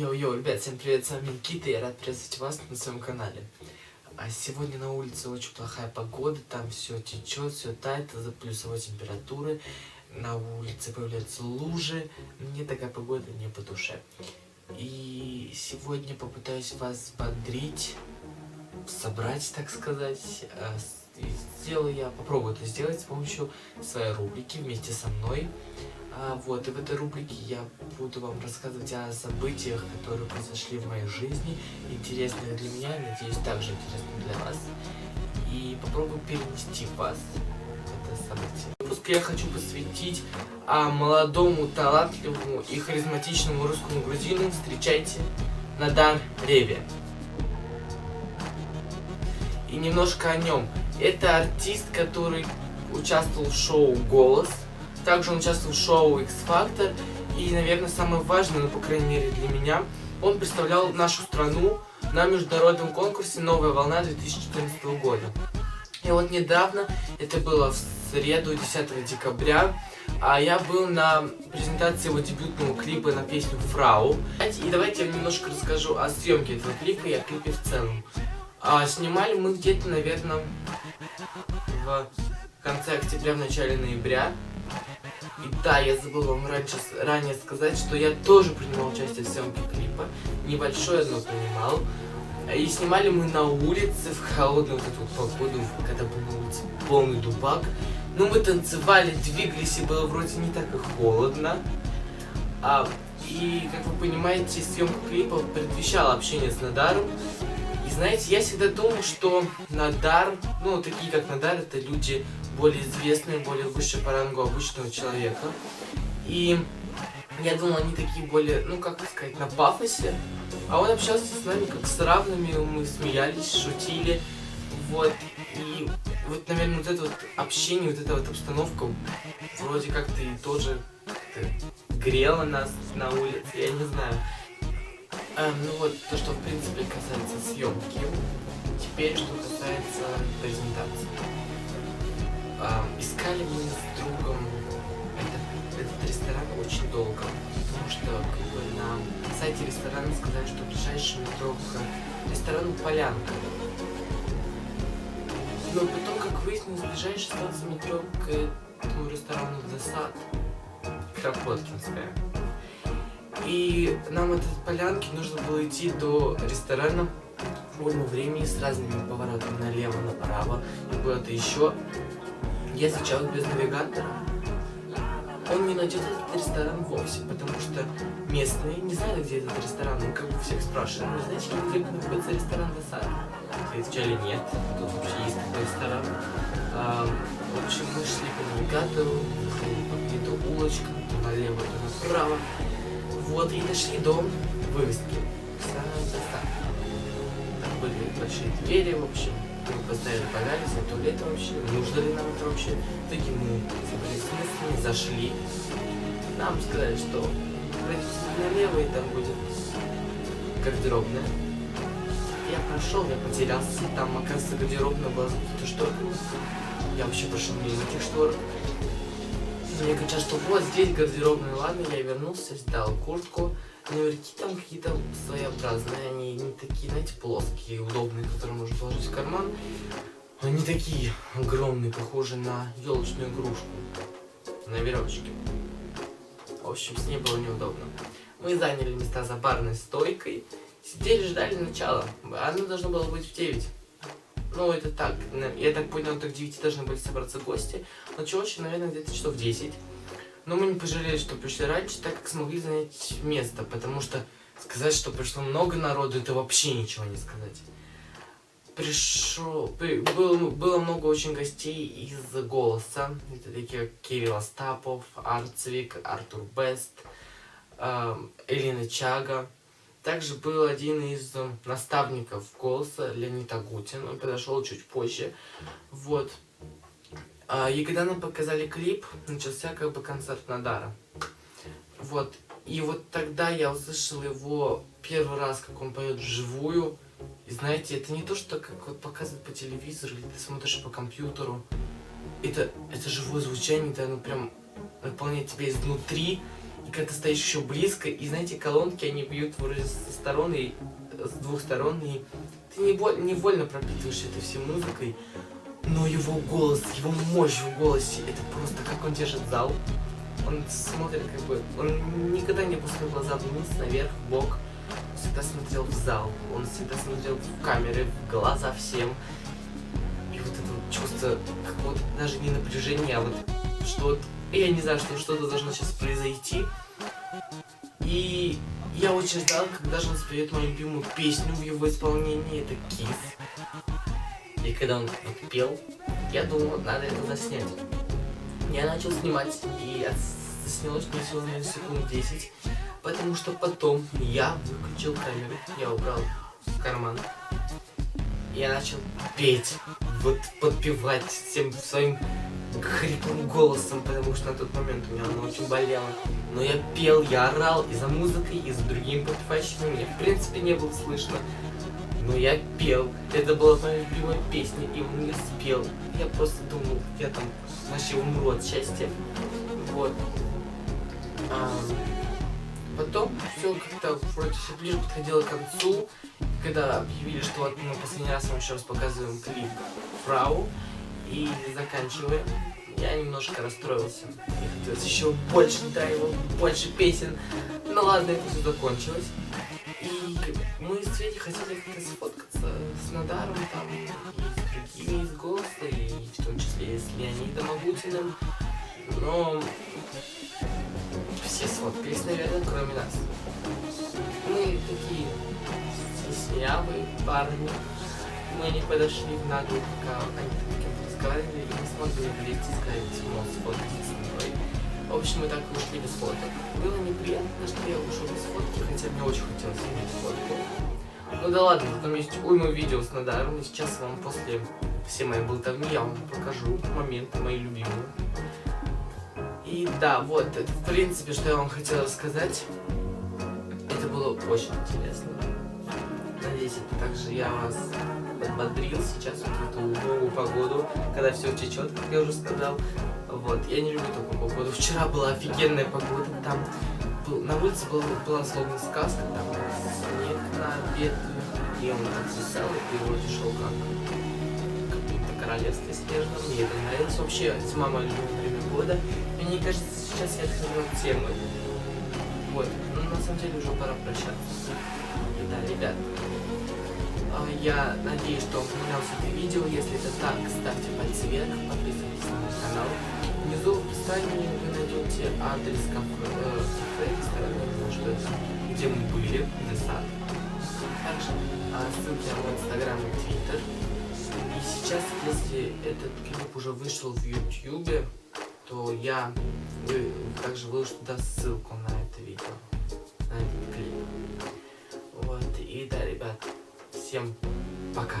Йоу-йоу, ребят, всем привет, с вами Никита, я рад приветствовать вас на своем канале. А сегодня на улице очень плохая погода, там все течет, все тает из-за плюсовой температуры, на улице появляются лужи, мне такая погода не по душе. И сегодня попытаюсь вас бодрить, собрать, так сказать. А, Сделаю я, попробую это сделать с помощью своей рубрики вместе со мной. А, вот, и в этой рубрике я буду вам рассказывать о событиях, которые произошли в моей жизни, интересных для меня, надеюсь, также интересных для вас. И попробую перенести вас в это событие. Выпуск я хочу посвятить а, молодому, талантливому и харизматичному русскому грузину. Встречайте Надар Реве. И немножко о нем. Это артист, который участвовал в шоу «Голос», также он участвовал в шоу X Factor. И, наверное, самое важное, ну, по крайней мере для меня, он представлял нашу страну на международном конкурсе «Новая волна» 2014 года. И вот недавно, это было в среду, 10 декабря, а я был на презентации его дебютного клипа на песню «Фрау». И давайте я немножко расскажу о съемке этого клипа и о клипе в целом. А, снимали мы где-то, наверное, в конце октября, в начале ноября. И да, я забыл вам раньше, ранее сказать, что я тоже принимал участие в съемке клипа. Небольшое, но принимал. И снимали мы на улице в холодную вот эту погоду, когда был улице полный дубак. Ну, мы танцевали, двигались, и было вроде не так и холодно. А, и, как вы понимаете, съемка клипа предвещала общение с Надаром. Знаете, я всегда думал, что Надар, ну, такие как Надар, это люди более известные, более выше по рангу обычного человека. И я думал, они такие более, ну, как сказать, на пафосе. А он общался с нами как с равными, мы смеялись, шутили. Вот, и вот, наверное, вот это вот общение, вот эта вот обстановка вроде как-то и тоже как-то грела нас на улице, я не знаю. Эм, ну вот, то, что в принципе касается съемки. Теперь, что касается презентации. Ам, искали мы с другом этот, этот ресторан очень долго, потому что как бы, на сайте ресторана сказали, что ближайший метро к ресторану Полянка. Но потом, как выяснилось, ближайшая станция метро к этому ресторану Засад, Кропоткинская. И нам от этой полянки нужно было идти до ресторана уйму времени с разными поворотами налево, направо и куда-то еще. Я сейчас без навигатора. Он не найдет этот ресторан вовсе, потому что местные не знали, где этот ресторан. Мы как бы всех спрашивали, вы знаете, где находится ресторан Засад? Все отвечали нет, тут вообще есть такой ресторан. А, в общем, мы шли по навигатору, по каким-то улочкам, то налево, то направо. Вот, и дошли до вывески. Там были большие двери, в общем. Мы поставили погались, а туалет вообще, нужно ли нам это вообще. Итоге мы собрались зашли. Нам сказали, что пройдите налево, и там будет гардеробная. Я прошел, я потерялся, там, оказывается, гардеробная была закрыта шторками. Я вообще прошел мимо этих шторок. Мне кричат, что вот здесь гардеробная, ладно, я вернулся, сдал куртку. Наверняка там какие-то своеобразные, они не такие, знаете, плоские, удобные, которые можно положить в карман. Они такие огромные, похожие на елочную игрушку на веревочке. В общем, с ней было неудобно. Мы заняли места за барной стойкой, сидели, ждали начала. Оно должно было быть в 9. Ну, это так. Я так понял, к 9 должны были собраться гости. Началось, наверное, где-то часов 10. Но мы не пожалели, что пришли раньше, так как смогли занять место, потому что сказать, что пришло много народу, это вообще ничего не сказать. Пришел, при- был- было много очень гостей из «Голоса». Это такие как Кирилл Остапов, Арцвик, Артур Бест, эм, Элина Чага. Также был один из э, наставников «Голоса», Леонид Агутин. Он подошел чуть позже. Вот. А, и когда нам показали клип, начался как бы концерт Надара. Вот. И вот тогда я услышал его первый раз, как он поет вживую. И знаете, это не то, что как вот показывают по телевизору, или ты смотришь по компьютеру. Это, это живое звучание, это оно прям наполняет тебя изнутри. Когда ты стоишь еще близко, и знаете, колонки, они бьют вроде со сторон и с двух сторон, и ты неволь- невольно пропитываешь это всей музыкой. Но его голос, его мощь в голосе, это просто как он держит зал. Он смотрит как бы, он никогда не опускал глаза вниз, наверх, в бок. Он всегда смотрел в зал, он всегда смотрел в камеры, в глаза всем. И вот это вот чувство какого-то даже не напряжения, а вот что вот, я не знаю, что что-то должно сейчас произойти. И я очень ждал, когда же он споет мою любимую песню в его исполнении, это Kiss. И когда он вот пел, я думал, надо это заснять. Я начал снимать, и снялось мне всего, наверное, секунд 10. Потому что потом я выключил камеру, я убрал в карман. Я начал петь, вот подпевать всем своим хриплым голосом, потому что на тот момент у меня оно очень болело. Но я пел, я орал и за музыкой, и за другими подпевающими. Мне в принципе не было слышно. Но я пел. Это была моя любимая песня, и он ее спел. Я просто думал, я там вообще умру от счастья. Вот. А, потом все как-то вроде все ближе подходило к концу. Когда объявили, что вот мы последний раз вам еще раз показываем клип Фрау и заканчиваем, я немножко расстроился. Мне хотелось еще больше драйва, больше песен. Ну ладно, это все закончилось. И мы с Светей хотели как-то сфоткаться с Надаром там, и с другими из голоса, и в том числе с Леонидом Агутиным. Но все сфоткались, наверное, кроме нас. Мы такие стеснявые парни. Мы не подошли в наглую, пока они там разговаривали, и не смогли подойти и сказать, мол, сфоткайтесь со мной. В общем, мы так и ушли без фоток. Было неприятно, что я ушел без фотки, хотя мне очень хотелось иметь фотку. Ну да ладно, там есть уйма видео с Надаром, и сейчас вам после всей моей болтовни я вам покажу моменты мои любимые. И да, вот, это в принципе, что я вам хотела сказать. Это было очень интересно. Надеюсь, это также я вас подбодрил сейчас вот эту новую погоду, когда все течет, как я уже сказал. Вот, я не люблю такую погоду. Вчера была офигенная погода, там был- на улице была, была словно сказка, там снег на ветках, и он так свисал, и вроде шел как в каком-то королевстве снежном. Мне это нравилось. Вообще, зима мое любимое время года. И мне кажется, сейчас я открыл темы. Вот, ну на самом деле уже пора прощаться. Да, ребят, я надеюсь, что вам понравилось это видео. Если это так, ставьте пальцы вверх, подписывайтесь на мой канал. Внизу в описании вы найдете адрес кафе, э, кафе, где мы были, Десад. Также а, ссылки на мой инстаграм и твиттер. И сейчас, если этот клип уже вышел в ютьюбе, то я вы- также выложу туда ссылку на это видео, на этот клип. Вот, и да, ребят, всем пока.